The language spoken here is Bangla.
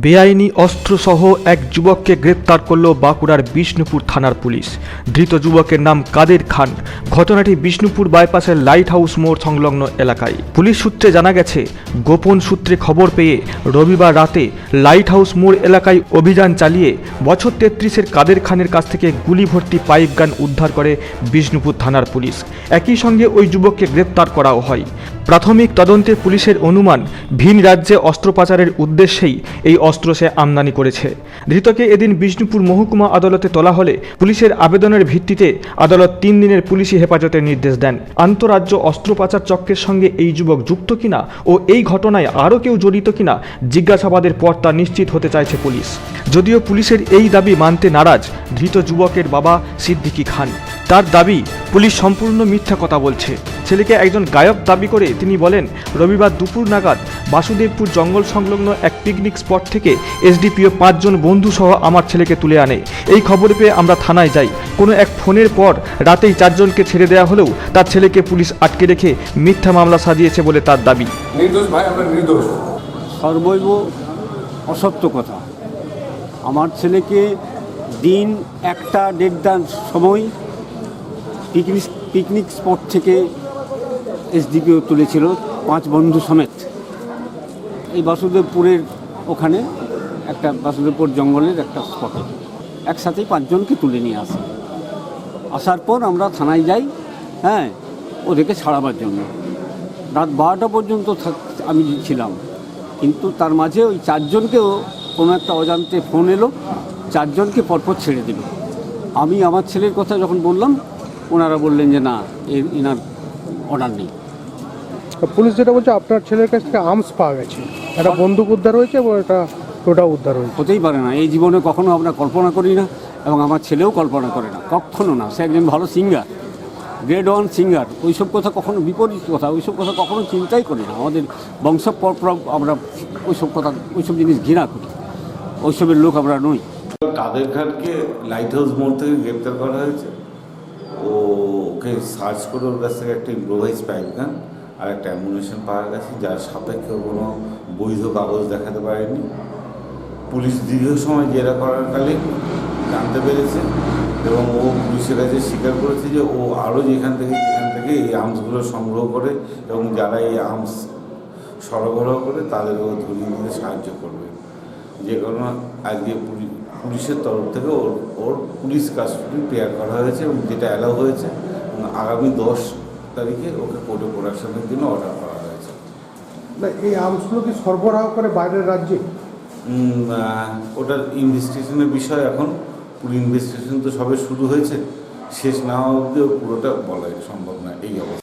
বেআইনি অস্ত্রসহ এক যুবককে গ্রেপ্তার করল বাঁকুড়ার বিষ্ণুপুর থানার পুলিশ। ধৃত যুবকের নাম কাদের খান। ঘটনাটি বিষ্ণুপুর বাইপাসের লাইট হাউস মোড় সংলগ্ন এলাকায়। পুলিশ সূত্রে জানা গেছে, গোপন সূত্রে খবর পেয়ে রবিবার রাতে লাইট হাউস মোড় এলাকায় অভিযান চালিয়ে বছর তেত্রিশের কাদের খানের কাছ থেকে গুলি ভর্তি পাইপ গান উদ্ধার করে বিষ্ণুপুর থানার পুলিশ। একই সঙ্গে ওই যুবককে গ্রেপ্তার করাও হয়। প্রাথমিক তদন্তে পুলিশের অনুমান, ভিন রাজ্যে অস্ত্র পাচারের উদ্দেশ্যেই এই অস্ত্র সে আমদানি করেছে। ধৃতকে এদিন বিষ্ণুপুর মহকুমা আদালতে তোলা হলে পুলিশের আবেদনের ভিত্তিতে আদালত তিন দিনের পুলিশি হেফাজতের নির্দেশ দেন। আন্তরাজ্য অস্ত্র পাচার চক্রের সঙ্গে এই যুবক যুক্ত কিনা ও এই ঘটনায় আরও কেউ জড়িত কিনা জিজ্ঞাসাবাদের পর তা নিশ্চিত হতে চাইছে পুলিশ। যদিও পুলিশের এই দাবি মানতে নারাজ, ধৃত যুবকের বাবা সিদ্দিকি খান। তার দাবি পুলিশ সম্পূর্ণ মিথ্যা কথা বলছে। ছেলেকে একজন গায়ক দাবি করে তিনি বলেন রবিবার দুপুর নাগাদ বাসুদেবপুর জঙ্গল সংলগ্ন এক পিকনিক স্পট থেকে এসডিপিও পাঁচজন বন্ধু সহ আমার ছেলেকে তুলে আনে। এই খবর পেয়ে আমরা থানায় যাই। কোনো এক ফোনের পর রাতেই চারজনকে ছেড়ে দেওয়া হলেও তার ছেলেকে পুলিশ আটকে রেখে মিথ্যা মামলা সাজিয়েছে বলে তার দাবি। নির্দোষ ভাই আমরা নির্দোষ। সর্বৈব অসত্য কথা। আমার ছেলেকে দিন একটা দেড়টার সময় পিকনিক পিকনিক স্পট থেকে এসডিপিও তুলেছিল পাঁচ বন্ধু সমেত। এই বাসুদেবপুরের ওখানে একটা বাসুদেবপুর জঙ্গলের একটা স্পটে। একসাথেই পাঁচজনকে তুলে নিয়ে আসে। আসার পর আমরা থানায় যাই হ্যাঁ ওদেরকে ছাড়াবার জন্য। রাত বারোটা পর্যন্ত আমি ছিলাম। কিন্তু তার মাঝে ওই চারজনকেও কোনো একটা অজান্তে ফোন এলো, চারজনকে পরপর ছেড়ে দিল। আমি আমার ছেলের কথা যখন বললাম ওনারা বললেন যে না এনার অর্ডার নেই। পুলিশ যেটা বলছে আপনার ছেলের কাছ থেকে আর্মস পাওয়া গেছে। একটা বন্দুক উদ্ধার হয়েছে এবং একটা টোটা উদ্ধার হয়েছে? হতেই পারে না। এই জীবনে কখনো আমরা কল্পনা করি না এবং আমার ছেলেও কল্পনা করে না। কখনো না। সে একজন ভালো সিঙ্গার গ্রেড ওয়ান সিঙ্গার ওইসব কথা কখনো বিপরীত কথা ওইসব কথা কখনো চিন্তাই করি না। আমাদের বংশ পরপর আমরা ওইসব কথা ওইসব জিনিস ঘৃণা করি। ওইসবের লোক আমরা নই। কাদের খানকে লাইট হাউস মোড় থেকে গ্রেপ্তার করা হয়েছে? ওকে সার্চ করে ওর কাছ থেকে একটা ইম্প্রোভাইজ পাইপ গান আর একটা অ্যামুনেশন পাওয়া গেছে যার সাপেক্ষে কোনো বৈধ কাগজ দেখাতে পারেনি। পুলিশ দীর্ঘ সময় জেরা করার কালে জানতে পেরেছে এবং ও পুলিশের কাছে স্বীকার করেছে যে ও আরও যেখান থেকে যেখান থেকে এই আর্মসগুলো সংগ্রহ করে এবং যারা এই আর্মস সরবরাহ করে তাদের ও ধরিয়ে দিতে সাহায্য করবে। যে কারণে আজকে পুলি- পুলিশের তরফ থেকে ওর ওর পুলিশ কাস্টডি পেয়ার করা হয়েছে এবং যেটা অ্যালাউ হয়েছে আগামী দশ তারিখে ওকে কোর্টে প্রোডাকশনের জন্য অর্ডার করা হয়েছে। না এই আর্মসগুলো কি সরবরাহ করে বাইরের রাজ্যে? ওটার ইনভেস্টিগেশনের বিষয় এখন পুরো ইনভেস্টিগেশন তো সবে শুরু হয়েছে শেষ না অবধি পুরোটা বলা সম্ভব না এই অবস্থা।